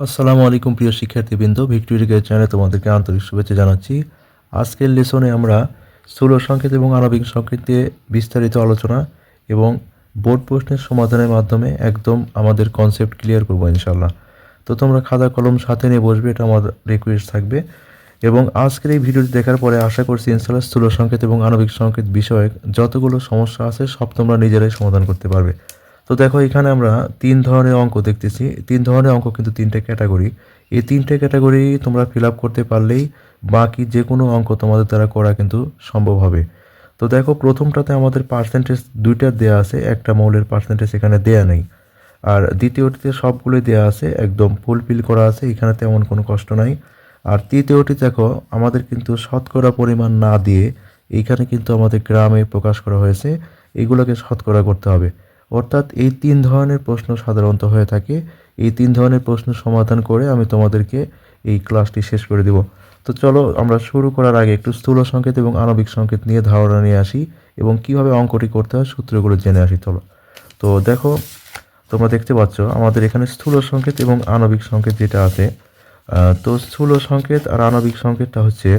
আসসালামু আলাইকুম প্রিয় শিক্ষার্থীবৃন্দ ভিক্টোরি গাইড চ্যানেলে তোমাদেরকে আন্তরিক শুভেচ্ছা জানাচ্ছি। আজকের লেসনে আমরা স্থূল সংকেত এবং আণবিক সংকেত দিয়ে বিস্তারিত আলোচনা এবং বোর্ড প্রশ্নের সমাধানের মাধ্যমে একদম আমাদের কনসেপ্ট ক্লিয়ার করব ইনশাল্লাহ তো তোমরা খাতা কলম সাথে নিয়ে বসবে, এটা আমার রিকোয়েস্ট থাকবে। এবং আজকের এই ভিডিওটি দেখার পরে আশা করছি ইনশাল্লাহ স্থূল সংকেত এবং আণবিক সংকেত বিষয়ে যতগুলো সমস্যা আছে সব তোমরা নিজেরাই সমাধান করতে পারবে। তো দেখো, এখানে আমরা তিন ধরনের অঙ্ক দেখতেছি। তিন ধরনের অঙ্ক কিন্তু তিনটে ক্যাটাগরি। এই তিনটে ক্যাটাগরি তোমরা ফিল আপ করতে পারলেই বাকি যে কোনো অঙ্ক তোমাদের দ্বারা করা কিন্তু সম্ভব হবে। তো দেখো, প্রথমটাতে আমাদের পার্সেন্টেজ দুইটার দেয়া আছে, একটা মৌলের পার্সেন্টেজ এখানে দেয়া নেই। আর দ্বিতীয়টিতে সবগুলোই দেয়া আছে, একদম ফুলফিল করা আছে, এখানে তেমন কোনো কষ্ট নাই। আর তৃতীয়টি দেখো, আমাদের কিন্তু শতকরা পরিমাণ না দিয়ে এইখানে কিন্তু আমাদের গ্রামে প্রকাশ করা হয়েছে, এগুলোকে শতকরা করতে হবে। অর্থাৎ এই তিন ধরনের প্রশ্ন সাধারণত হয়ে থাকে। এই তিন ধরনের প্রশ্ন সমাধান করে আমি তোমাদেরকে এই ক্লাসটি শেষ করে দেব। তো চলো, আমরা শুরু করার আগে একটু স্থূল সংকেত এবং আণবিক সংকেত নিয়ে ধারণা নিয়ে আসি এবং কীভাবে অঙ্কটি করতে হয় সূত্রগুলো জেনে আসি, চলো। তো দেখো, তোমরা দেখতে পাচ্ছ, আমাদের এখানে স্থূল সংকেত এবং আণবিক সংকেত যেটা আছে তো স্থূল সংকেত আর আণবিক সংকেতটা হচ্ছে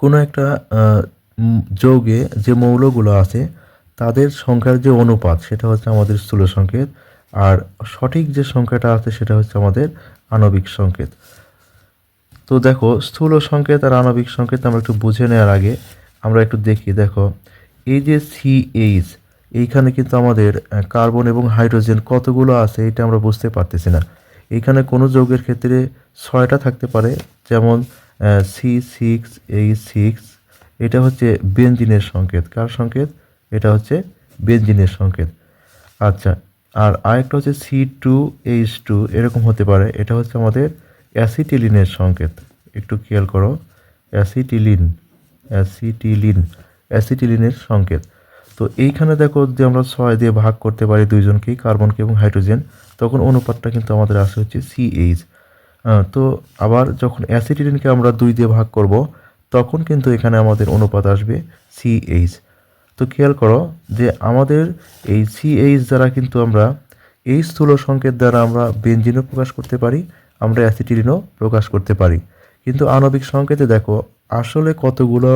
কোনো একটা যৌগে যে মৌলগুলো আছে তাদের সংখ্যার যে অনুপাত, সেটা হচ্ছে আমাদের স্থূল সংকেত। আর সঠিক যে সংখ্যাটা আছে, সেটা হচ্ছে আমাদের আণবিক সংকেত। তো দেখো, স্থূল সংকেত আর আণবিক সংকেত আমরা একটু বুঝে নেওয়ার আগে আমরা একটু দেখি। দেখো, এই যে সিএইচ এইখানে কিন্তু আমাদের কার্বন এবং হাইড্রোজেন কতগুলো আছে, এটা আমরা বুঝতে পারতেছি না। এইখানে কোনো যৌগের ক্ষেত্রে ছয়টা থাকতে পারে, যেমন সি সিক্স এইচ সিক্স এটা হচ্ছে বেঞ্জিনের সংকেত। কার সংকেত? এটা হচ্ছে বেঞ্জিনের সংকেত। আচ্ছা আর আরেকটা হচ্ছে সি টু এইচ টু, এরকম হতে পারে। এটা হচ্ছে আমাদের অ্যাসিটিলিনের সংকেত। একটু খেয়াল করো, অ্যাসিটিলিন অ্যাসিটিলিন, অ্যাসিটিলিনের সংকেত। তো এইখানে দেখো যে আমরা ছয় দিয়ে ভাগ করতে পারি দুইজনকেই, কার্বনকে এবং হাইড্রোজেন, তখন অনুপাতটা কিন্তু আমাদের আসে হচ্ছে সি সিএইচ তো আবার যখন অ্যাসিটিলিনকে আমরা দুই দিয়ে ভাগ করব, তখন কিন্তু এখানে আমাদের অনুপাত আসবে সিএইচ তো খেয়াল করো যে আমাদের এই সিএইচ দ্বারা কিন্তু আমরা এই স্থূল সংকেত দ্বারা আমরা বেঞ্জিনও প্রকাশ করতে পারি, আমরা অ্যাসিটিলিনও প্রকাশ করতে পারি। কিন্তু আণবিক সংকেতে দেখো, আসলে কতগুলো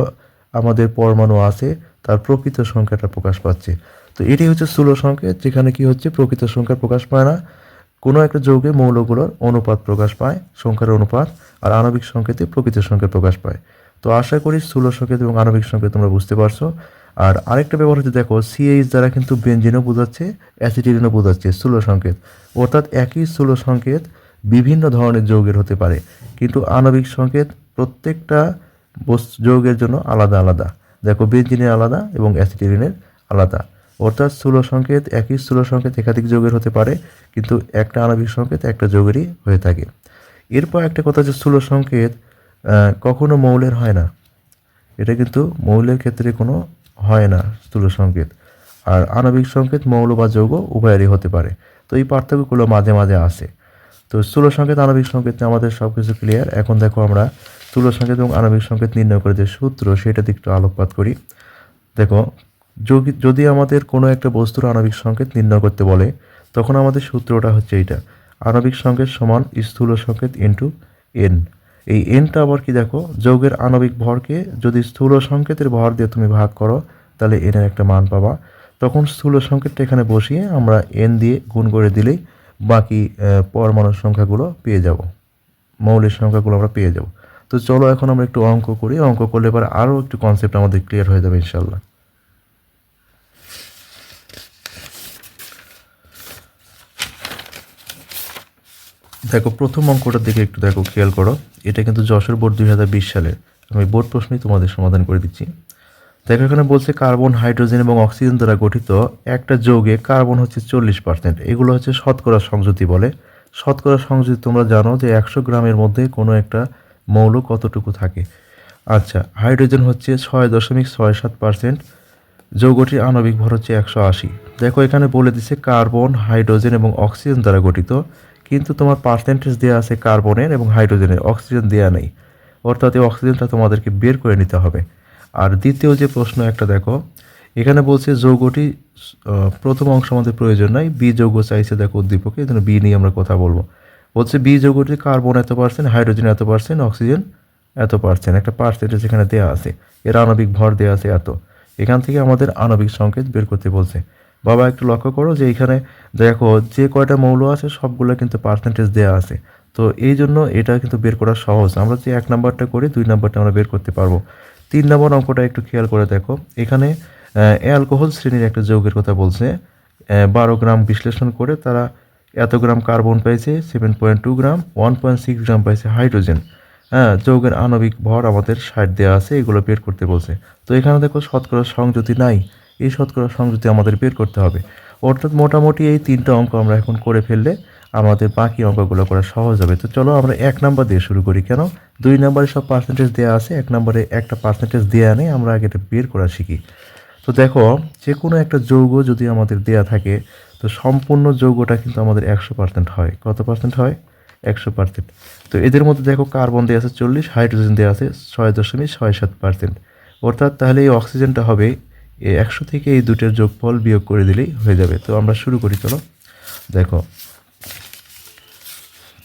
আমাদের পরমাণু আছে, তার প্রকৃত সংখ্যাটা প্রকাশ পাচ্ছে। তো এটি হচ্ছে স্থূল সংকেত, যেখানে কি হচ্ছে, প্রকৃত সংখ্যা প্রকাশ পায় না। কোনো একটা যৌগে মৌলগুলোর অনুপাত প্রকাশ পায়, সংখ্যার অনুপাত, আর আণবিক সংকেতে প্রকৃত সংখ্যা প্রকাশ পায়। তো আশা করি স্থূল সংকেত এবং আণবিক সংকেত তোমরা বুঝতে পারছ। আর আরেকটা ব্যাপার হচ্ছে, দেখো সিএইচ দ্বারা কিন্তু বেঞ্জিনও বোঝাচ্ছে অ্যাসিটিলিনও বোঝাচ্ছে, স্থূল সংকেত। অর্থাৎ একই স্থূল সংকেত বিভিন্ন ধরনের যৌগের হতে পারে। কিন্তু আণবিক সংকেত প্রত্যেকটা যৌগের জন্য আলাদা আলাদা। দেখো বেঞ্জিনের আলাদা এবং অ্যাসিটিলিনের আলাদা। অর্থাৎ স্থূল সংকেত একই স্থূল সংকেত একাধিক যৌগের হতে পারে, কিন্তু একটা আণবিক সংকেত একটা যৌগেরই হয়ে থাকে। এরপর একটা কথা হচ্ছে, স্থূল সংকেত কখনো মৌলের হয় না। এটা কিন্তু মৌলের ক্ষেত্রে কোনো হয় না, স্থূল সংকেত। আর আণবিক সংকেত মৌল বা যৌগ উভয়েরই হতে পারে। তো এই পার্থক্যগুলো মাঝে মাঝে আসে। তো স্থূল সংকেত, আণবিক সংকেত আমাদের সব কিছু ক্লিয়ার এখন দেখো আমরা স্থূল সংকেত এবং আণবিক সংকেত নির্ণয় করে যে সূত্র, সেটা দিকে একটু আলোকপাত করি। দেখো যদি আমাদের কোনো একটা বস্তুর আণবিক সংকেত নির্ণয় করতে বলে, তখন আমাদের সূত্রটা হচ্ছে এইটা। আণবিক সংকেত সমান স্থূল সংকেত ইন্টু এন এই এনটা আবার কি দেখো, যৌগের আণবিক ভরকে যদি স্থূল সংকেতের ভর দিয়ে তুমি ভাগ করো তাহলে এনের একটা মান পাবা। তখন স্থূল সংকেতটা এখানে বসিয়ে আমরা এন দিয়ে গুণ করে দিলেই বাকি পরমাণুর সংখ্যাগুলো পেয়ে যাব। মৌলের সংখ্যাগুলো আমরা পেয়ে যাব। তো চলো এখন আমরা একটু অঙ্ক করি। অঙ্ক করলে পরে আরও একটু কনসেপ্ট আমাদের ক্লিয়ার হয়ে যাবে ইনশাল্লাহ দেখো, প্রথম অঙ্কটার দিকে একটু দেখো, খেয়াল করো। এটা কিন্তু যশোর বোর্ড দুই হাজার বিশ সালের। আমি বোর্ড প্রশ্নই তোমাদের সমাধান করে দিচ্ছি। দেখো এখানে বলছে কার্বন, হাইড্রোজেন এবং অক্সিজেন দ্বারা গঠিত একটা যৌগে কার্বন হচ্ছে চল্লিশ পার্সেন্ট। এগুলো হচ্ছে শতকরা সংযুতি বলে। শতকরা সংযুতি তোমরা জানো যে একশো গ্রামের মধ্যে কোনো একটা মৌল কতটুকু থাকে। আচ্ছা হাইড্রোজেন হচ্ছে ছয় দশমিক ছয় সাত পার্সেন্ট, যৌগটির আণবিক ভর হচ্ছে একশো আশি। দেখো, এখানে বলে দিছে কার্বন, হাইড্রোজেন এবং অক্সিজেন দ্বারা গঠিত, কিন্তু তোমার পার্সেন্টেজ দেওয়া আছে কার্বনের এবং হাইড্রোজেনের, অক্সিজেন দেওয়া নেই। অর্থাৎ এই অক্সিজেনটা তোমাদেরকে বের করে নিতে হবে। আর দ্বিতীয় যে প্রশ্ন একটা দেখো, এখানে বলছে যৌগটি প্রথম অংশ আমাদের প্রয়োজন নাই, বি যৌগ চাইছে দেখো উদ্দীপকে এই জন্য বি নিয়ে আমরা কথা বলব। বলছে বি যৌগটি কার্বন এত পার্সেন্ট, হাইড্রোজেন এত পার্সেন্ট, অক্সিজেন এত পার্সেন্ট, একটা পার্সেন্টেজ এখানে দেওয়া আছে। এর আণবিক ভর দেওয়া আছে এত। এখান থেকে আমাদের আণবিক সংকেত বের করতে বলছে। বাবা, একটু লক্ষ্য করো যে এখানে দেখো যে কয়টা মৌল আছে, সবগুলো কিন্তু পার্সেন্টেজ দেওয়া আছে। তো এই জন্য এটা কিন্তু বের করা সহজ। আমরা যে এক নাম্বারটা করি, দুই নাম্বারটা আমরা বের করতে পারব। তিন নম্বর অঙ্কটা একটু খেয়াল করে দেখো। এখানে অ্যালকোহল শ্রেণির একটা যৌগের কথা বলছে। বারো গ্রাম বিশ্লেষণ করে তারা এত গ্রাম কার্বন পাইছে seven point two gram one point six gram পাইছে হাইড্রোজেন হ্যাঁ যৌগের আণবিক ভর আমাদের ষাট দেওয়া আছে, এগুলো বের করতে বলছে। তো এখানে দেখো শতকরা সংযুতি নাই, এই শতকরা সংযুতি আমাদের বের করতে হবে। অর্থাৎ মোটামুটি এই তিনটা অঙ্ক আমরা এখন করে ফেললে আমাদের বাকি অঙ্কগুলো করা সহজ হবে। তো চলো আমরা এক নাম্বার দিয়ে শুরু করি কেন? দুই নম্বরে সব পার্সেন্টেজ দেওয়া আছে, এক নম্বরে একটা পার্সেন্টেজ দেওয়া নেই, আমরা আগে এটা বের করা শিখি। তো দেখো যে কোনো একটা যৌগ যদি আমাদের দেয়া থাকে, তো সম্পূর্ণ যৌগটা কিন্তু আমাদের একশো পার্সেন্ট হয়। কত পার্সেন্ট হয়? একশো পার্সেন্ট তো এদের মধ্যে দেখো কার্বন দেওয়া আছে চল্লিশ হাইড্রোজেন দেওয়া আছে ছয় দশমিক ছয় সাত পার্সেন্ট অর্থাৎ তাহলে এই অক্সিজেনটা হবে একশো থেকে এই দুটোর যোগফল বিয়োগ করে দিলেই হয়ে যাবে। তো আমরা শুরু করি, চলো। দেখো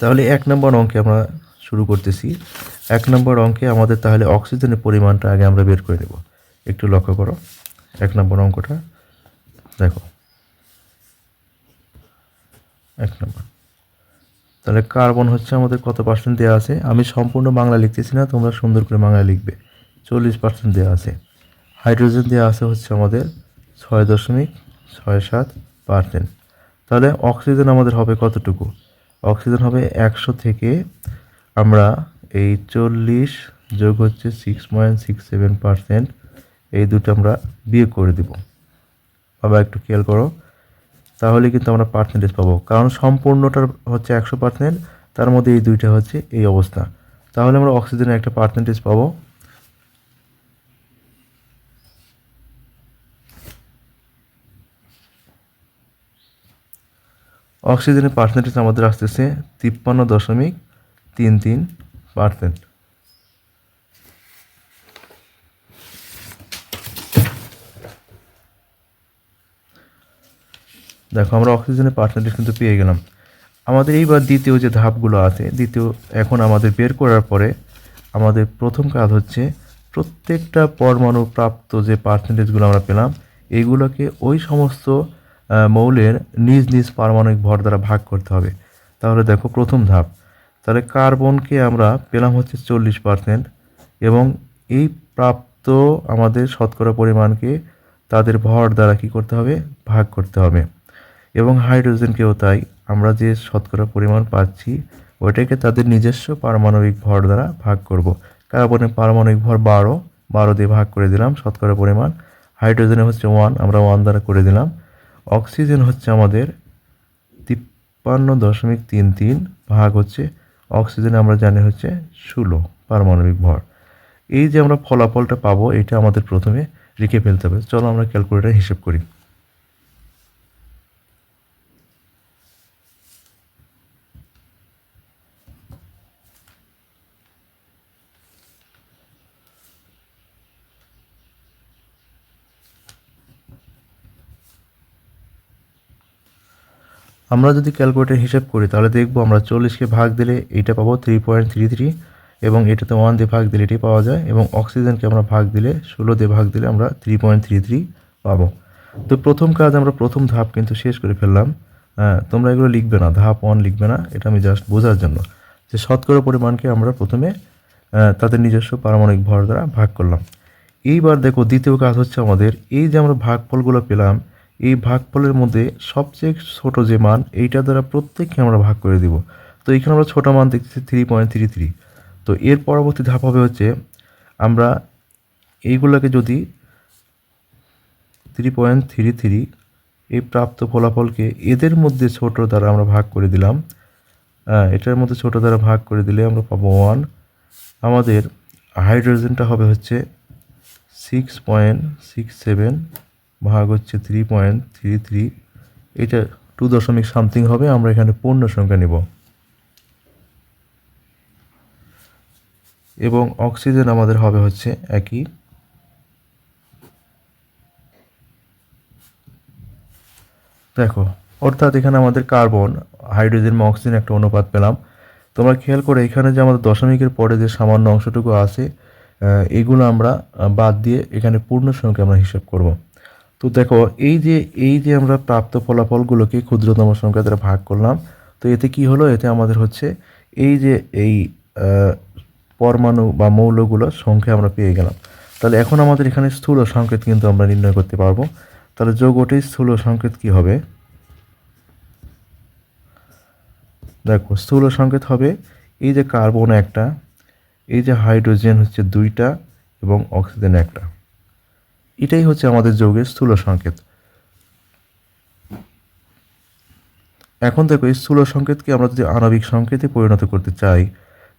তাহলে এক নম্বর অঙ্কে আমরা শুরু করতেছি। এক নম্বর অঙ্কে আমাদের তাহলে অক্সিজেনের পরিমাণটা আগে আমরা বের করে নেব। একটু লক্ষ্য করো। এক নম্বর অঙ্কটা, দেখো। এক নম্বর। তাহলে কার্বন হচ্ছে আমাদের কত পার্সেন্ট দেওয়া আছে? আমি সম্পূর্ণ বাংলা লিখতেছি না, তোমরা সুন্দর করে বাংলা লিখবে। চল্লিশ পার্সেন্ট দেওয়া আছে। হাইড্রোজেন দেওয়া আছে হচ্ছে আমাদের ছয় দশমিক ছয় সাত পার্সেন্ট তাহলে অক্সিজেন আমাদের হবে কতটুকু? অক্সিজেন হবে একশো থেকে আমরা এই চল্লিশ যোগ হচ্ছে six point six seven percent এই দুটো আমরা বিয়োগ করে দিব। বাবা, একটু খেয়াল করো। তাহলে কিন্তু আমরা পার্সেন্টেজ পাবো। কারণ সম্পূর্ণটার হচ্ছে একশো পার্সেন্ট তার মধ্যে এই দুইটা হচ্ছে এই অবস্থা। তাহলে আমরা অক্সিজেনের একটা পার্সেন্টেজ পাবো। অক্সিজেনের পার্সেন্টেজ আমাদের আসতেছে তিপ্পান্ন দশমিক তিন তিন পার্সেন্ট দেখো, আমরা অক্সিজেনের পার্সেন্টেজ কিন্তু পেয়ে গেলাম। আমাদের এইবার দ্বিতীয় যে ধাপগুলো আছে, দ্বিতীয় এখন আমাদের বের করার পরে আমাদের প্রথম কাজ হচ্ছে প্রত্যেকটা পরমাণু প্রাপ্ত যে পার্সেন্টেজগুলো আমরা পেলাম এইগুলোকে ওই সমস্ত মৌলের নিজ নিজ পারমাণবিক ভর দ্বারা ভাগ করতে হবে। তাহলে দেখো প্রথম ধাপ। তাহলে কার্বনকে আমরা পেলাম হচ্ছে চল্লিশ পার্সেন্ট এবং এই প্রাপ্ত আমাদের শতকরা পরিমাণকে তাদের ভর দ্বারা কি করতে হবে? ভাগ করতে হবে। এবং হাইড্রোজেনকেও তাই আমরা যে শতকরা পরিমাণ পাচ্ছি, ওইটাকে তাদের নিজস্ব পারমাণবিক ভর দ্বারা ভাগ করব। কার্বনের পারমাণবিক ভর বারো বারো দিয়ে ভাগ করে দিলাম শতকরা পরিমাণ। হাইড্রোজেনে হচ্ছে ওয়ান আমরা ওয়ান দ্বারা করে দিলাম। অক্সিজেন হচ্ছে আমাদের তিপ্পান্ন দশমিক তিন তিন ভাগ হচ্ছে অক্সিজেন, আমরা জানি হচ্ছে ষোলো পারমাণবিক ভর। এই যে আমরা ফলাফলটা পাবো, এটা আমাদের প্রথমে লিখে ফেলতে হবে। চলো আমরা ক্যালকুলেটার হিসেব করি। আমরা যদি ক্যালকুলেটর হিসাব করি, তাহলে দেখব আমরা চল্লিশকে ভাগ দিলে এইটা পাবো থ্রি পয়েন্ট থ্রি থ্রি এবং এটাতে ওয়ান দিয়ে ভাগ দিলে এটি পাওয়া যায় এবং অক্সিজেনকে আমরা ভাগ দিলে ষোলো দিয়ে ভাগ দিলে আমরা থ্রি পয়েন্ট থ্রি থ্রি পাবো। তো প্রথম কাজ আমরা প্রথম ধাপ কিন্তু শেষ করে ফেললাম। হ্যাঁ তোমরা এগুলো লিখবে না, ধাপ ওয়ান লিখবে না, এটা আমি জাস্ট বোঝার জন্য। যে শতকরা পরিমাণকে আমরা প্রথমে তাদের নিজস্ব পারমাণবিক ভর দ্বারা ভাগ করলাম। এইবার দেখো দ্বিতীয় কাজ হচ্ছে আমাদের এই যে আমরা ভাগফলগুলো পেলাম এই ভাগফলের মধ্যে সবচেয়ে ছোট যে মান, এইটা দ্বারা প্রত্যেককে আমরা ভাগ করে দিব। তো এখানে আমরা ছোটো মান দেখতেছি থ্রি পয়েন্ট থ্রি থ্রি তো এর পরবর্তী ধাপ হবে হচ্ছে আমরা এইগুলোকে যদি থ্রি পয়েন্ট থ্রি থ্রি এই প্রাপ্ত ফলাফলকে এদের মধ্যে ছোট দ্বারা আমরা ভাগ করে দিলাম। হ্যাঁ এটার মধ্যে ছোট দ্বারা ভাগ করে দিলে আমরা পাবো ওয়ান আমাদের হাইড্রোজেনটা হবে হচ্ছে সিক্স পয়েন্ট সিক্স সেভেন ভাগ হচ্ছে থ্রি পয়েন্ট থ্রি থ্রি এটা টু দশমিক সামথিং হবে, আমরা এখানে পূর্ণ সংখ্যা নেব। এবং অক্সিজেন আমাদের হবে হচ্ছে একই। দেখো, অর্থাৎ এখানে আমাদের কার্বন হাইড্রোজেন বা অক্সিজেন একটা অনুপাত পেলাম। তোমরা খেয়াল করে এখানে যে আমাদের দশমিকের পরে যে সামান্য অংশটুকু আছে এগুলো আমরা বাদ দিয়ে এখানে পূর্ণ সংখ্যা আমরা হিসাব করব। তো দেখো, এই যে এই যে আমরা প্রাপ্ত ফলাফলগুলোকে ক্ষুদ্রতম সংখ্যা দ্বারা ভাগ করলাম, তো এতে কি হলো? এতে আমাদের হচ্ছে এই যে, এই পরমাণু বা মৌলগুলো সংখ্যা আমরা পেয়ে গেলাম। তাহলে এখন আমাদের এখানে স্থূল সংকেত কিন্তু আমরা নির্ণয় করতে পারব। তাহলে যৌগটির স্থূল সংকেত কি হবে? দেখো, স্থূল সংকেত হবে এই যে কার্বন একটা, এই যে হাইড্রোজেন হচ্ছে দুইটা এবং অক্সিজেন একটা। এটাই হচ্ছে আমাদের যৌগের স্থূল সংকেত। এখন দেখো, এই স্থূল সংকেতকে আমরা যদি আণবিক সংকেতে পরিণত করতে চাই,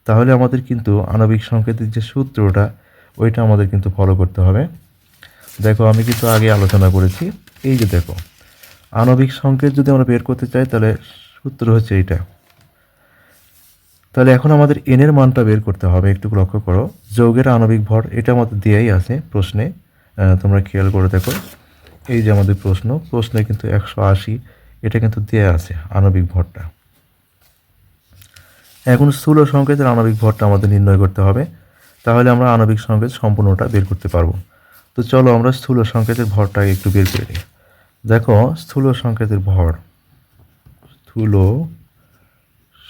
তাহলে আমাদের কিন্তু আণবিক সংকেতের যে সূত্রটা, ওইটা আমাদের কিন্তু ফলো করতে হবে। দেখো, আমি কিন্তু আগে আলোচনা করেছি। এই যে দেখো, আণবিক সংকেত যদি আমরা বের করতে চাই, তাহলে সূত্র হচ্ছে এইটা। তাহলে এখন আমাদের এনের মানটা বের করতে হবে, একটু লক্ষ্য করো। যৌগের আণবিক ভর, এটা আমাদের দেয়াই আছে প্রশ্নে। তোমরা খেয়াল করে দেখো। এই যে আমাদের প্রশ্ন, প্রশ্নে কিন্তু একশো আশি, এটা কিন্তু দেয়া আছে, আণবিক ভরটা। এখন স্থূল সংকেতের আণবিক ভরটা আমাদের নির্ণয় করতে হবে, তাহলে আমরা আণবিক সংকেত সম্পূর্ণটা বের করতে পারব। তো চলো আমরা স্থূল সংকেতের ভরটা একটু বের করে নিই। দেখো, স্থূল সংকেতের ভর, স্থূল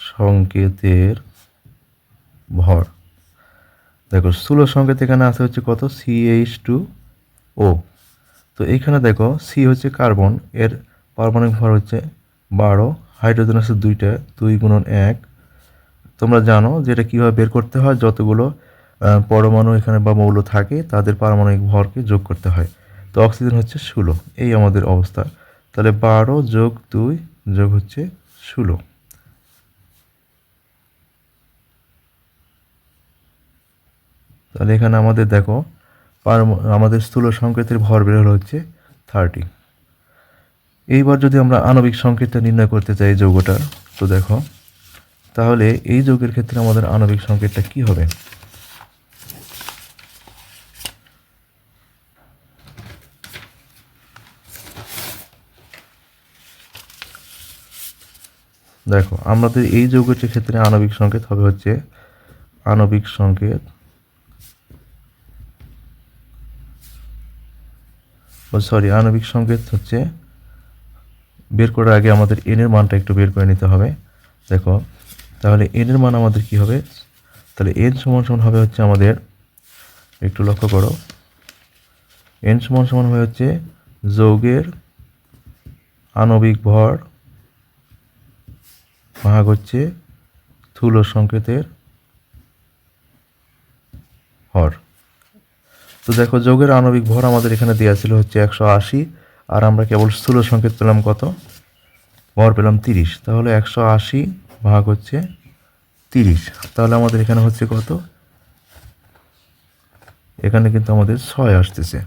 সংকেতের ভর। দেখো, স্থূল সংকেত এখানে আছে হচ্ছে কত? C H two O. তো এইখানে দেখো সি হচ্ছে কার্বন এর পারমাণবিক ভর হচ্ছে বারো হাইড্রোজেন আছে দুইটা, দুই গুণন এক। তোমরা জানো যে এটা কীভাবে বের করতে হয়? যতগুলো পরমাণু এখানে বা মৌল থাকে, তাদের পারমাণবিক ভরকে যোগ করতে হয়। তো অক্সিজেন হচ্ছে ষোলো, এই আমাদের অবস্থা। তাহলে বারো যোগ দুই যোগ হচ্ছে ষোলো। তাহলে এখানে আমাদের দেখো পারম- আমাদের স্থূল সংকেতের ভর বের হচ্ছে থার্টি এইবার যদি আমরা আণবিক সংকেতটা নির্ণয় করতে চাই যৌগটা তো দেখো, তাহলে এই যৌগের ক্ষেত্রে আমাদের আণবিক সংকেতটা কি হবে? দেখো, আমাদের এই যৌগটির ক্ষেত্রে আণবিক সংকেত হবে হচ্ছে আণবিক সংকেত সরি, আণবিক সংকেত হচ্ছে বের করার আগে আমাদের এনের মানটা একটু বের করে নিতে হবে। দেখো, তাহলে এনের মান আমাদের কি হবে? তাহলে এন সমান সমান হবে হচ্ছে আমাদের, একটু লক্ষ্য করো এন সমান সমান হয়ে হচ্ছে যৌগের আণবিক ভর ভাগ হচ্ছে স্থূল সংকেতের ভর। তো দেখো, যোগের আণবিক ভর আমাদের এখানে দেওয়া ছিল হচ্ছে একশো আশি, আর আমরা কেবল স্থূল সংকেত পেলাম কত? ভর পেলাম তিরিশ। তাহলে একশো আশি ভাগ হচ্ছে তিরিশ। তাহলে আমাদের এখানে হচ্ছে কত? এখানে কিন্তু আমাদের ছয় আসতেছে।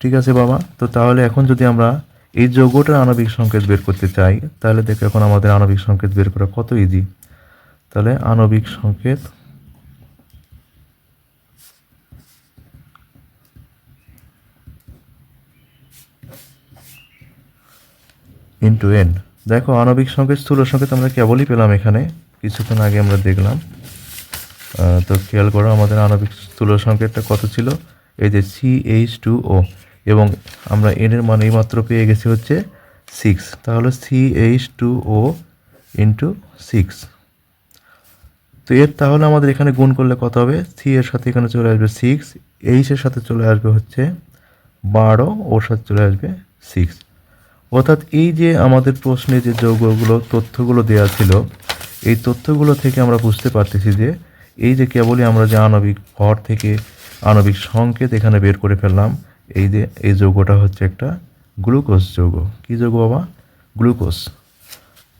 ঠিক আছে বাবা? তো তাহলে এখন যদি আমরা এই যৌগটার আণবিক সংকেত বের করতে চাই, তাহলে দেখো এখন আমাদের আণবিক সংকেত বের করা কত ইজি তাহলে আণবিক সংকেত ইন্টু এন দেখো, আণবিক সংকেত, স্থূল সংকেত আমরা কেবলই পেলাম এখানে। কিছুক্ষণ আগে আমরা দেখলাম। তো খেয়াল করো, আমাদের আণবিক স্থূল সংকেতটা কত ছিল? এই যে সি এইচ টু ও এবং আমরা এনের মান এইমাত্র পেয়ে গেছি হচ্ছে সিক্স তাহলে C H two O into six তো এর তাহলে আমাদের এখানে গুণ করলে কত হবে? সি এর সাথে এখানে চলে আসবে সিক্স এইচের সাথে চলে আসবে হচ্ছে বারো, ওর সাথে চলে আসবে সিক্স অর্থাৎ এই যে আমাদের প্রশ্নে যে যৌগগুলো, তথ্যগুলো দেওয়া ছিল, এই তথ্যগুলো থেকে আমরা বুঝতে পারতেছি যে এই যে কেবলই আমরা যে আণবিক ভর থেকে আণবিক সংকেত এখানে বের করে ফেললাম, এই যে, এই যৌগটা হচ্ছে একটা গ্লুকোজ যৌগ। কী যৌগ বাবা? গ্লুকোজ।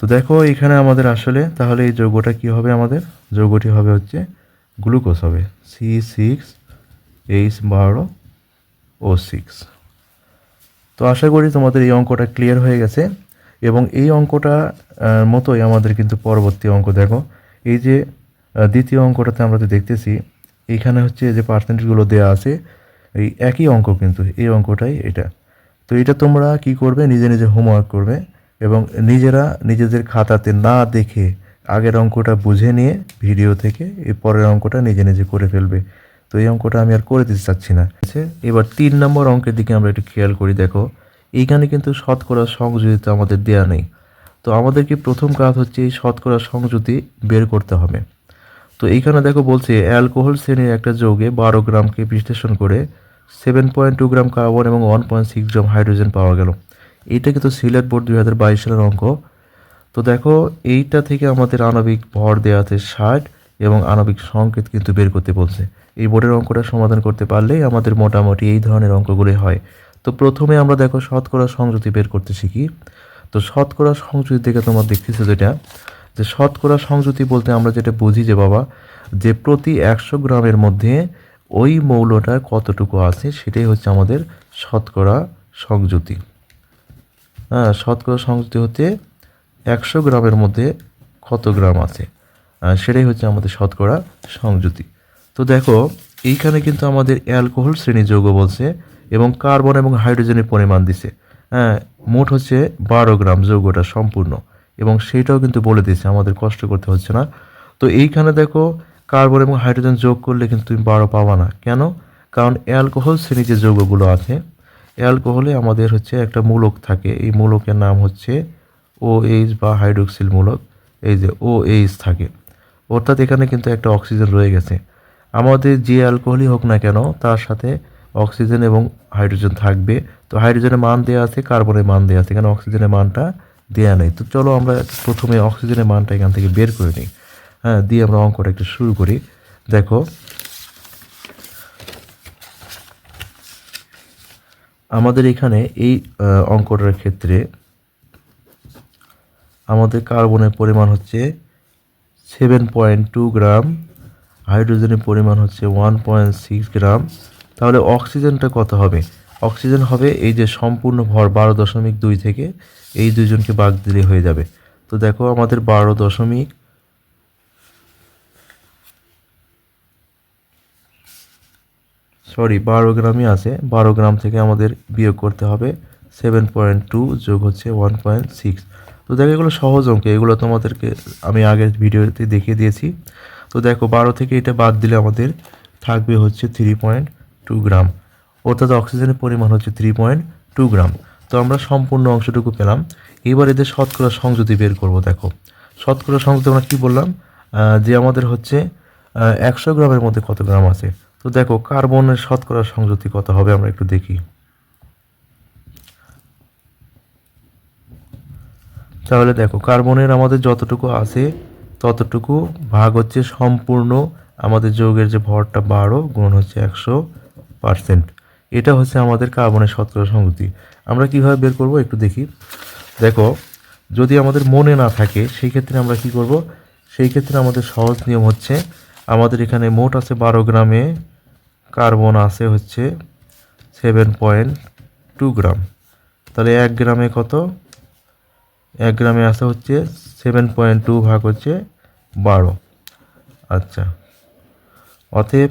তো দেখো এখানে আমাদের আসলে, তাহলে এই যৌগটা কি হবে আমাদের? যৌগটি হবে হচ্ছে গ্লুকোজ হবে, সি সিক্স এইচ বারো ও সিক্স। তো আশা করি তোমাদের এই অঙ্কটা ক্লিয়ার হয়ে গেছে এবং এই অঙ্কটা মতোই আমাদের কিন্তু পরবর্তী অঙ্ক, দেখো। এই যে দ্বিতীয় অঙ্কটাতে আমরা তো দেখতেছি এইখানে হচ্ছে যে পার্সেন্টেজগুলো দেওয়া আছে, এই একই অঙ্ক কিন্তু, এই অঙ্কটাই এটা। তো এটা তোমরা কি করবে? নিজে নিজে হোমওয়ার্ক করবে এবং নিজেরা নিজেদের খাতাতে না দেখে আগের অঙ্কটা বুঝে নিয়ে ভিডিও থেকে এই পরের অঙ্কটা নিজে নিজে করে ফেলবে। তো এই অঙ্কটা আমি আর করে দিতে চাচ্ছি না। আছে, এবার তিন নম্বর অঙ্কের দিকে আমরা একটু খেয়াল করি, দেখো। এইখানে কিন্তু শতকরা সংযোজিত আমাদের দেয়া নেই। তো আমাদেরকে প্রথম কাজ হচ্ছে এই শতকরা সংযুতি বের করতে হবে। তো এইখানে দেখো বলছে, অ্যালকোহল শ্রেণির একটা যৌগে বারো গ্রামকে বিশ্লেষণ করে seven point two gram carbon এবং one point six gram hydrogen পাওয়া গেল। এইটা কিন্তু সিলেট বোর্ড দুই হাজার বাইশ সালের অঙ্ক। তো দেখো, এইটা থেকে আমাদের আণবিক ভর দেওয়া আছে ষাট এবং আণবিক সংকেত কিন্তু বের করতে বলছে। এই বোর্ডের অঙ্কটা সমাধান করতে পারলেই আমাদের মোটামুটি এই ধরনের অঙ্কগুলি হয়। তো প্রথমে আমরা দেখো শতকরা সংযুতি বের করতে শিখি। তো শতকরা সংযুতি থেকে তোমার দেখতেছো যেটা, যে শতকরা সংযুতি বলতে আমরা যেটা বুঝি যে বাবা, যে প্রতি একশো গ্রামের মধ্যে ওই মৌলটার কতটুকু আছে সেটাই হচ্ছে আমাদের শতকরা সংযুতি হ্যাঁ শতকরা সংযুতি হতে একশো গ্রামের মধ্যে কত গ্রাম আছে? সেটাই হচ্ছে আমাদের শতকরা সংযুতি। তো দেখো, এইখানে কিন্তু আমাদের অ্যালকোহল শ্রেণি যৌগ বলছে এবং কার্বন এবং হাইড্রোজেনের পরিমাণ দিছে। হ্যাঁ মোট হচ্ছে বারো গ্রাম যৌগটা সম্পূর্ণ এবং সেটাও কিন্তু বলে দিয়েছে, আমাদের কষ্ট করতে হচ্ছে না। তো এইখানে দেখো, কার্বন এবং হাইড্রোজেন যোগ করলে কিন্তু তুমি বারো পাবা না। কেন? কারণ অ্যালকোহল শ্রেণির যে যৌগগুলো আছে, অ্যালকোহলে আমাদের হচ্ছে একটা মূলক থাকে, এই মূলকের নাম হচ্ছে ও এইচ বা হাইড্রোক্সিল মূলক, এই যে ও এইচ থাকে। অর্থাৎ এখানে কিন্তু একটা অক্সিজেন রয়ে গেছে। আমাদের যে অ্যালকোহলই হোক না কেন, তার সাথে অক্সিজেন এবং হাইড্রোজেন থাকবে। তো হাইড্রোজেনের মান দেওয়া আছে, কার্বনের মান দেওয়া আছে। এখানে অক্সিজেনের মানটা দেওয়া নেই। তো চলো আমরা প্রথমে অক্সিজেনের মানটা এখান থেকে বের করে নিই। হ্যাঁ দিয়ে আমরা অঙ্কটা একটু শুরু করি। দেখো, আমাদের এখানে এই অঙ্কটার ক্ষেত্রে আমাদের কার্বনের পরিমাণ হচ্ছে সেভেন পয়েন্ট টু গ্রাম হাইড্রোজেনের পরিমাণ হচ্ছে ওয়ান পয়েন্ট সিক্স গ্রাম তাহলে অক্সিজেনটা কত হবে? অক্সিজেন হবে এই যে সম্পূর্ণ ভর বারো দশমিক দুই থেকে এই দুইজনকে বাদ দিলে হয়ে যাবে। তো দেখো আমাদের বারো দশমিক সরি, বারো গ্রামই আছে, বারো গ্রাম থেকে আমাদের বিয়োগ করতে হবে সেভেন পয়েন্ট টু যোগ হচ্ছে ওয়ান পয়েন্ট সিক্স তো দেখো, এগুলো সহজ অঙ্ক, এগুলো তোমাদেরকে আমি আগের ভিডিওতে দেখিয়ে দিয়েছি। তো দেখো, বারো থেকে এটা বাদ দিলে আমাদের থাকবে হচ্ছে থ্রি পয়েন্ট টু গ্রাম অর্থাৎ অক্সিজেনের পরিমাণ হচ্ছে থ্রি পয়েন্ট টু গ্রাম তো আমরা সম্পূর্ণ অংশটুকু পেলাম। এবার এদের শতকরা সংযুতি বের করব, দেখো। শতকরা সংযুতি আমরা কী বললাম? যে আমাদের হচ্ছে একশো গ্রামের মধ্যে কত গ্রাম আছে? তো দেখো, কার্বনের শতকরা সংযুতি কত হবে, আমরা একটু দেখি। তাহলে দেখো, কার্বনের আমাদের যতটুকু আছে, ততটুকু ভাগ হচ্ছে সম্পূর্ণ আমাদের যৌগের যে ভরটা বারো গুণ হচ্ছে একশো পার্সেন্ট। এটা হচ্ছে আমাদের কার্বনের শতকরা সংযুতি আমরা কীভাবে বের করব একটু দেখি। দেখো, যদি আমাদের মনে না থাকে, সেই ক্ষেত্রে আমরা কি করব? সেই ক্ষেত্রে আমাদের সহজ নিয়ম হচ্ছে, আমাদের এখানে মোট আছে বারো গ্রামে, কার্বন আছে হচ্ছে সেভেন পয়েন্ট টু গ্রাম তাহলে এক গ্রামে কত? এক গ্রামে আসা হচ্ছে সেভেন পয়েন্ট টু ভাগ হচ্ছে বারো। আচ্ছা। অতএব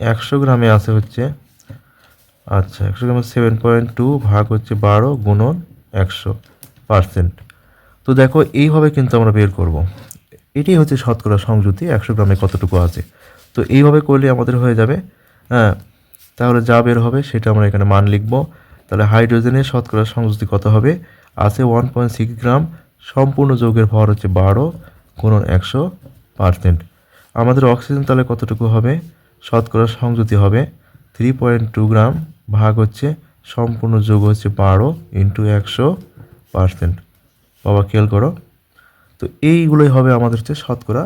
একশো গ্রামে আসে হচ্ছে আচ্ছা একশো গ্রামে সেভেন পয়েন্ট টু ভাগ হচ্ছে বারো গুণন একশো পার্সেন্ট তো দেখো, এইভাবে কিন্তু আমরা বের করব। এটাই হচ্ছে শতকরা সংযুতি একশো গ্রামে কতটুকু আছে। তো এইভাবে করলে আমাদের হয়ে যাবে হ্যাঁ তাহলে যা বের হবে সেটা আমরা এখানে মান লিখব। তাহলে হাইড্রোজেনের শতকরা সংযুতি কত হবে? আছে ওয়ান পয়েন্ট সিক্স গ্রাম, সম্পূর্ণ যৌগের ভর হচ্ছে বারো, গুণন একশো পার্সেন্ট। আমাদের অক্সিজেন তাহলে কতটুকু হবে? শতকরা সংযুতি হবে থ্রি পয়েন্ট টু গ্রাম, ভাগ হচ্ছে সম্পূর্ণ যোগ হচ্ছে বারো ইন্টু একশো পার্সেন্ট। বাবা, খেয়াল করো। তো এইগুলোই হবে আমাদের হচ্ছে শতকরা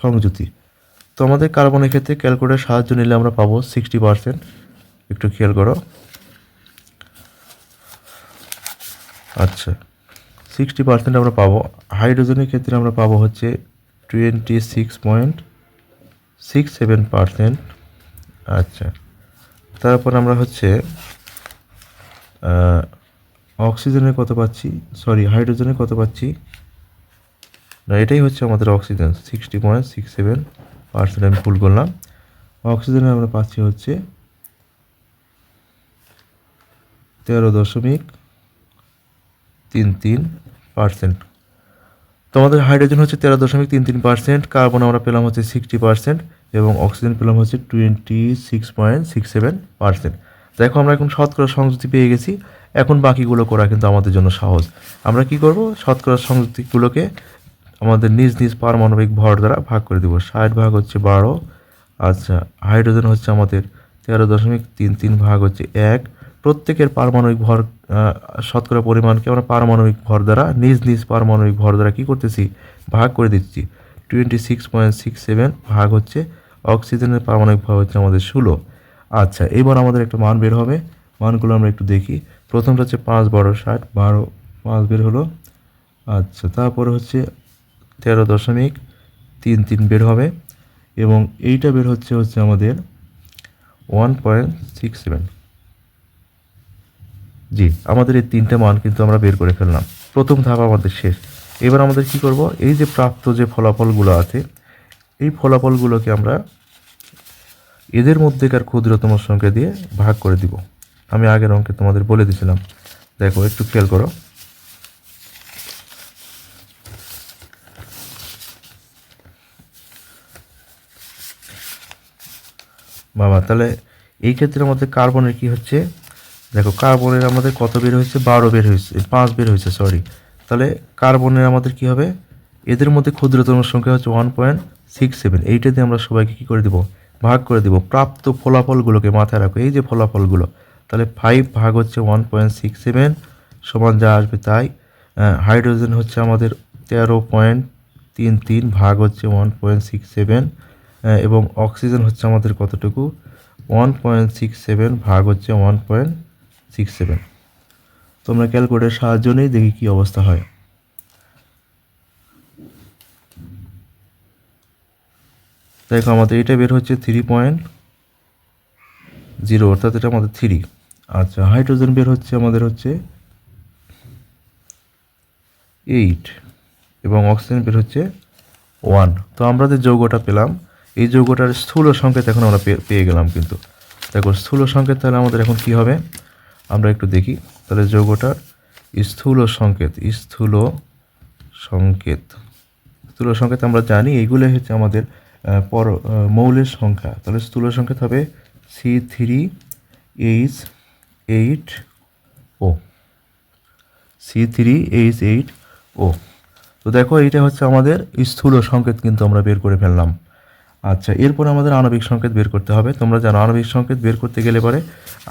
সংযুতি। তো আমাদের কার্বনের ক্ষেত্রে ক্যালকুলেটার সাহায্য নিলে আমরা পাবো সিক্সটি পার্সেন্ট। একটু খেয়াল করো। আচ্ছা। সিক্সটি পার্সেন্ট আমরা পাবো। হাইড্রোজেনের ক্ষেত্রে আমরা পাবো হচ্ছে twenty six point six seven percent আচ্ছা। তারপর আমরা হচ্ছে অক্সিজেনের কত পাচ্ছি? সরি হাইড্রোজেনের কত পাচ্ছি? না, এটাই হচ্ছে আমাদের oxygen sixty point six seven percent আমি ফুল করলাম। অক্সিজেনে আমরা পাচ্ছি হচ্ছে তেরো দশমিক তিন তিন পার্সেন্ট। তোমাদের হাইড্রোজেন হচ্ছে তেরো দশমিক তিন তিন পার্সেন্ট, কার্বন আমরা পেলাম হচ্ছে সিক্সটি পার্সেন্ট এবং অক্সিজেন পেলাম হচ্ছে twenty six point six seven percent. দেখো, আমরা এখন শতকরা সংযুক্তি পেয়ে গেছি। এখন বাকিগুলো করা কিন্তু আমাদের জন্য সহজ। আমরা কি করব? শতকরা সংযুক্তিগুলোকে আমাদের নিজ নিজ পারমাণবিক ভর দ্বারা ভাগ করে দেবো। ষাট ভাগ হচ্ছে বারো আচ্ছা হাইড্রোজেন হচ্ছে আমাদের তেরো দশমিক তিন তিন ভাগ হচ্ছে এক প্রত্যেকের পারমাণবিক ভর শতকরা পরিমাণকে আমরা পারমাণবিক ভর দ্বারা, নিজ নিজ পারমাণবিক ভর দ্বারা কী করতেছি? ভাগ করে দিচ্ছি। Twenty six point six seven ভাগ হচ্ছে অক্সিজেনের পারমাণবিক ভর হচ্ছে আমাদের ষোলো। আচ্ছা এবার আমাদের একটা মান বের হবে। মানগুলো আমরা একটু দেখি। প্রথমটা হচ্ছে পাঁচ বারো ষাট, বারো, পাঁচ বের হলো। আচ্ছা তারপরে হচ্ছে তেরো দশমিক তিন তিন বের হবে। এবং এইটা বের হচ্ছে হচ্ছে আমাদের ওয়ান পয়েন্ট সিক্স সেভেন জি, আমাদের এই তিনটে মান কিন্তু আমরা বের করে ফেললাম। প্রথম ধাপ আমাদের শেষ। এবার আমাদের কি করব? এই যে প্রাপ্ত যে ফলাফলগুলো আছে, এই ফলাফলগুলোকে আমরা এদের মধ্যেকার ক্ষুদ্রতম সংখ্যা দিয়ে ভাগ করে দিব। আমি আগের অঙ্কে তোমাদের বলে দিয়েছিলাম। দেখো, একটু খেয়াল করো। বাবা, তাহলে এই ক্ষেত্রে আমাদের কার্বনের কি হচ্ছে? দেখো, কার্বনের আমাদের কত বের হয়েছে? বারো বের হয়েছে, পাঁচ বের হয়েছে সরি তাহলে কার্বনের আমাদের কি হবে? এদের মধ্যে ক্ষুদ্রতম সংখ্যা হচ্ছে ওয়ান পয়েন্ট সিক্স সেভেন এইটা দিয়ে আমরা সবাইকে কী করে দিব? ভাগ করে দিব। প্রাপ্ত ফলাফলগুলোকে মাথায় রাখো। এই যে ফলাফলগুলো, তাহলে ফাইভ ভাগ হচ্ছে ওয়ান পয়েন্ট সিক্স সেভেন সমান যা আসবে তাই হাইড্রোজেন হচ্ছে আমাদের তেরো পয়েন্ট তিন তিন ভাগ হচ্ছে ওয়ান পয়েন্ট সিক্স সেভেন এবং অক্সিজেন হচ্ছে আমাদের কতটুকু? ওয়ান পয়েন্ট সিক্স সেভেন ভাগ হচ্ছে ওয়ান পয়েন্ট সিক্স সেভেন তোমরা ক্যালকুলেটার সাহায্য নেই দেখি কী অবস্থা হয়। দেখো, আমাদের এটা বের হচ্ছে থ্রি পয়েন্ট জিরো অর্থাৎ এটা আমাদের থ্রি আচ্ছা হাইড্রোজেন বের হচ্ছে আমাদের হচ্ছে এইট এবং অক্সিজেন বের হচ্ছে ওয়ান তো আমরা যে যৌগটা পেলাম, এই যৌগটার স্থূল সংকেত এখন আমরা পেয়ে গেলাম কিন্তু। দেখো, স্থূল সংকেত তাহলে আমাদের এখন কি হবে? আমরা একটু দেখি। তাহলে যৌগটার স্থূল সংকেত স্থূল সংকেত। স্থূল সংকেত আমরা জানি এইগুলো হচ্ছে আমাদের পর মৌলের সংখ্যা। তাহলে স্থূল সংকেত হবে C three H eight O C three H eight O তো দেখো, এইটা হচ্ছে আমাদের স্থূল সংকেত কিন্তু আমরা বের করে ফেললাম। আচ্ছা এরপর আমাদের আণবিক সংকেত বের করতে হবে। তোমরা জানো, আণবিক সংকেত বের করতে গেলে পরে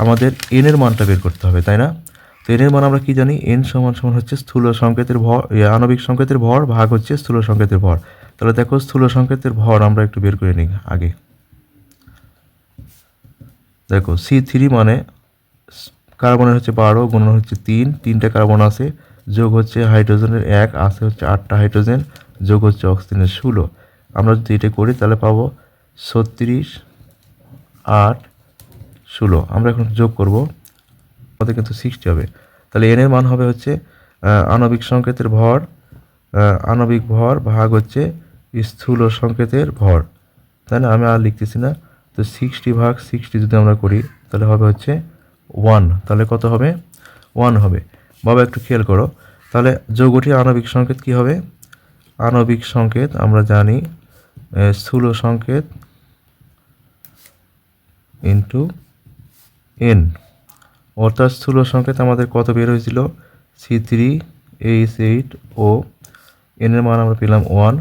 আমাদের এনের মানটা বের করতে হবে, তাই না? তো এনের মান আমরা কি জানি? এন সমান সমান হচ্ছে স্থূল সংকেতের ভর আণবিক সংকেতের ভর ভাগ হচ্ছে স্থূল সংকেতের ভর। তাহলে দেখো, স্থূল সংকেতের ভর আমরা একটু বের করে নিই আগে। দেখো সি থ্রি মানে কার্বনের হচ্ছে বারো, গুণন হচ্ছে তিন, তিনটা কার্বন আছে, যোগ হচ্ছে হাইড্রোজেনের এক, আছে হচ্ছে আটটা হাইড্রোজেন, যোগ হচ্ছে অক্সিজেনের ষোলো। আমরা যদি এটা করি, তাহলে পাবো ছত্রিশ আট ষোলো। আমরা এখন যোগ করব, আমাদের কিন্তু সিক্সটি হবে। তাহলে এন এর মান হবে হচ্ছে আণবিক সংকেতের ভর আণবিক ভর ভাগ হচ্ছে স্থূল সংকেতের ভর। তাই না? আমি আর লিখতেছি না। তো সিক্সটি ভাগ সিক্সটি যদি আমরা করি, তাহলে হবে হচ্ছে ওয়ান তাহলে কত হবে? ওয়ান হবে। বাবা, একটু খেয়াল করো। তাহলে যৌগটির আণবিক সংকেত কি হবে? আণবিক সংকেত আমরা জানি স্থূল সংকেত ইন্টু এন অর্থাৎ স্থূল সংকেত আমাদের কত বের হয়েছিল? C three H eight O এনের মান আমরা পেলাম ওয়ান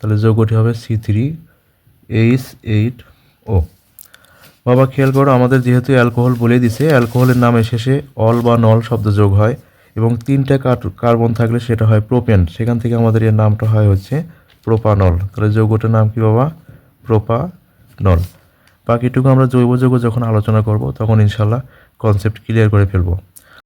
তাহলে যৌগটি হবে C three H eight O বাবা, খেয়াল করো, আমাদের যেহেতু অ্যালকোহল বলে দিছে, অ্যালকোহলের নামে শেষে অল বা নল শব্দ যোগ হয় এবং তিনটা কার- কার্বন থাকলে সেটা হয় প্রোপেন সেখান থেকে আমাদের এর নামটা হয় হচ্ছে প্রোপানল তাহলে যৌগটার নাম কি বাবা? প্রোপানল বাকিটুকু আমরা জৈব যৌগ যখন আলোচনা করব, তখন ইনশাল্লাহ কনসেপ্ট ক্লিয়ার করে ফেলব।